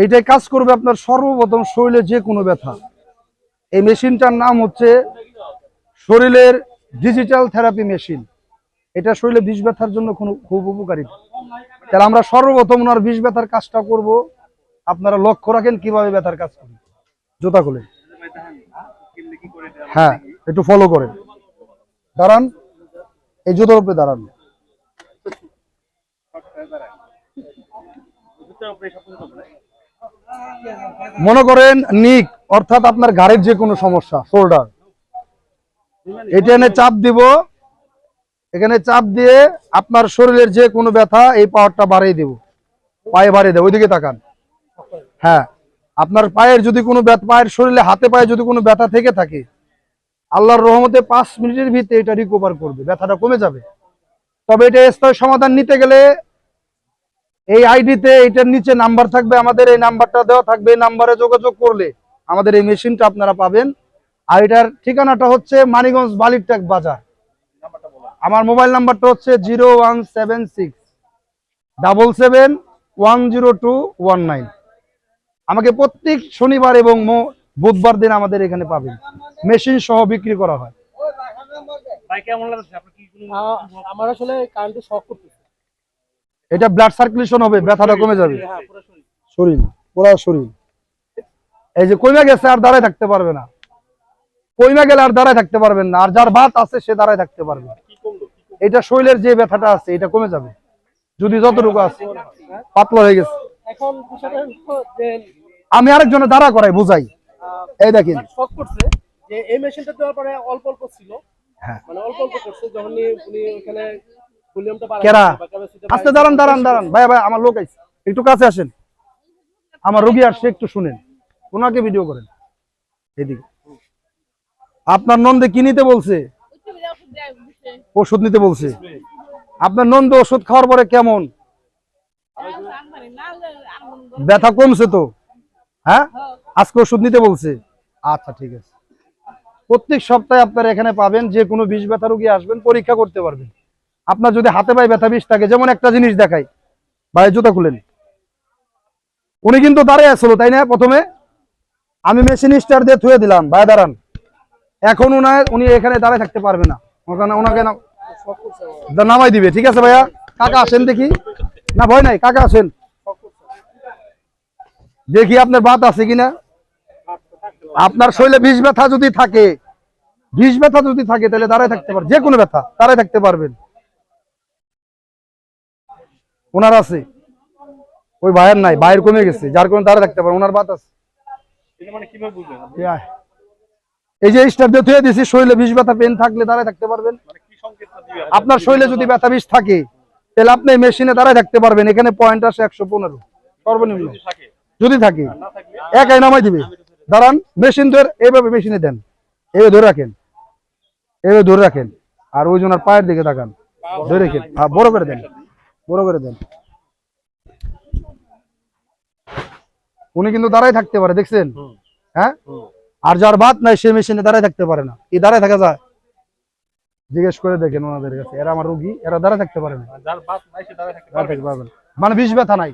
এইটাই কাজ করবে আপনার সর্বপ্রথম শরীরে যে কোনো ব্যথা। এই মেশিনটার নাম হচ্ছে শরীরের ডিজিটাল থেরাপি মেশিন এটা শরীরে বিষ ব্যথার জন্য খুব উপকারী। তাহলে আমরা সর্বপ্রথম ওনার বিষ ব্যথার কাজটা করব। আপনারা লক্ষ্য রাখেন কীভাবে ব্যথার কাজ করি। জুতা খুলে। হ্যাঁ একটু ফলো করেন। দাঁড়ান। এই জুতোর উপরে দাঁড়ান। মনে করেন নিক, অর্থাৎ আপনার ঘাড়ের যে কোনো সমস্যা শোল্ডার এটা এনে চাপ দিব, এখানে চাপ দিয়ে আপনার শরীরের যে কোনো ব্যথা, এই পাওয়ারটা বাড়িয়ে দেব। পায়ে বাড়িয়ে দেব, ওইদিকে তাকান। হ্যাঁ আপনার পায়ের যদি কোনো ব্যথা, পায়ের শরীরে, হাতে পায়ে যদি কোনো ব্যথা থেকে থাকে, আল্লাহর রহমতে পাঁচ মিনিটের ভিতরে এটা রিকভার করবে, ব্যথাটা কমে যাবে। তবে এটা স্থায়ী সমাধান নিতে গেলে এই আইডিতে এটার নিচে নাম্বার থাকবে আমাদের এই নাম্বারটা দেওয়া থাকবে এই নাম্বারে যোগাযোগ করলে আমাদের এই মেশিনটা আপনারা পাবেন। আর এটার ঠিকানাটা হচ্ছে মানিগঞ্জ বালিরটাক বাজার। আমার মোবাইল নাম্বারটা হচ্ছে zero one seven six double seven one zero two one nine. আমাকে প্রত্যেক শনিবার এবং মো- বুধবার দিন আমাদের এখানে পাবেন। মেশিন সহ বিক্রি করা হয়। ভাই কেমন লাগছে? আপনি কি কোনো আ- আমার আসলে কারেন্টে শক করতেছে। এটা ব্লাড সার্কুলেশন হবে ব্যথাটা কমে যাবে। হ্যাঁ পুরো শরীর। শরীর পুরা শরীর। এই যে কইমা গেছে আর দাঁড়ায় থাকতে পারবে না। কইমা গেলে আর দাঁড়ায় থাকতে পারবেন না আর যার বাত আছে সে দাঁড়ায় থাকতে পারবে। এটা শরীরের যে ব্যথাটা আছে এটা কমে যাবে। যদি যতটুকু আছে পাতলা হয়ে গেছে। আমি আরেকজনে দাঁড়া করাই বুঝাই। এই দেখেন। যে এই মেশিনটা দেওয়ার পরে অল্প অল্প ছিল। হ্যাঁ। মানে অল্প অল্প করছে যখন উনি ওখানে কেরা? আস্তে দাঁড়ান দাঁড়ান দাঁড়ান। ভাই ভাই আমার লোক আইছে। একটু কাছে আসেন। আমার রোগী আসছে একটু শুনেন। ওনাকে ভিডিও করেন। এদিকে। আপনার নন্দে কি নিতে বলছে? ওষুধ নিতে বলছে। আপনার নন্দ ওষুধ খাওয়ার পরে কেমন? ব্যথা কমছে তো? হ্যাঁ? আজকে ওষুধ নিতে বলছে। আচ্ছা ঠিক আছে। প্রত্যেক সপ্তাহে আপনারা এখানে পাবেন যে কোনো বিষ ব্যথা রোগী আসবেন পরীক্ষা করতে পারবেন। আপনার যদি হাতে পায়ে ব্যথা বিষ থাকে, যেমন একটা জিনিস দেখাই, ভাই, জুতা খুলেন। উনি কিন্তু দাঁড়িয়ে আসলো, তাই না? প্রথমে আমি মেশিন স্টার দিয়ে থুয়ে দিলাম, ভাই, দাঁড়ান। এখন উনার, উনি এখানে দাঁড়ায় থাকতে পারবে না। ওখানে ওনাকে নামাই দিবে, ঠিক আছে, ভাইয়া? কাকা আসেন দেখি। না, ভয় নাই, কাকা আসেন। দেখি আপনার বাত আছে কিনা। আপনার শরীরে বিষ ব্যথা যদি থাকে, বিষ ব্যথা যদি থাকে, তাহলে দাঁড়ায় থাকতে পারবেন যে কোনো ব্যথা, দাঁড়ায় থাকতে পারবেন। ওনার আছে। ওই ভাইয়ের নাই ভাইয়ের কমে গেছে যার কোনো দাঁড়ায় থাকতে পারে ওনার বাত আছে। মানে এই যে স্টার দিয়ে থুয়ে দিছি শরীরে বিষ ব্যথা পেন থাকলে দাঁড়ায় থাকতে পারবেন। মানে আপনার? শরীরে যদি ব্যথা বিষ থাকে তাহলে আপনি মেশিনে দাঁড়ায় থাকতে পারবেন এখানে পয়েন্ট আসে একশো পনেরো। সর্বনিম্ন। যদি থাকে? একাই নামাই দিবে। দাঁড়ান মেশিন ধরে এইভাবে মেশিনে দেন। এইভাবে ধরে রাখেন। এইভাবে ধরে রাখেন। আর ওই জনের পায়ের দিকে তাকান। ধরে রাখেন। হ্যাঁ বড় করে দেন। বড় করে দেন। উনি কিন্তু দাঁড়াই থাকতে পারে দেখছেন? হ্যাঁ? আর যার বাদ নাই সে মেশিনে দাঁড়াই থাকতে পারে না। এই দাঁড়াই থাকা যায়। জিজ্ঞেস করে দেখেন ওনাদের কাছে। এরা আমার রুগী এরা দাঁড়ায় থাকতে পারে না। মানে বিষ ব্যথা নাই।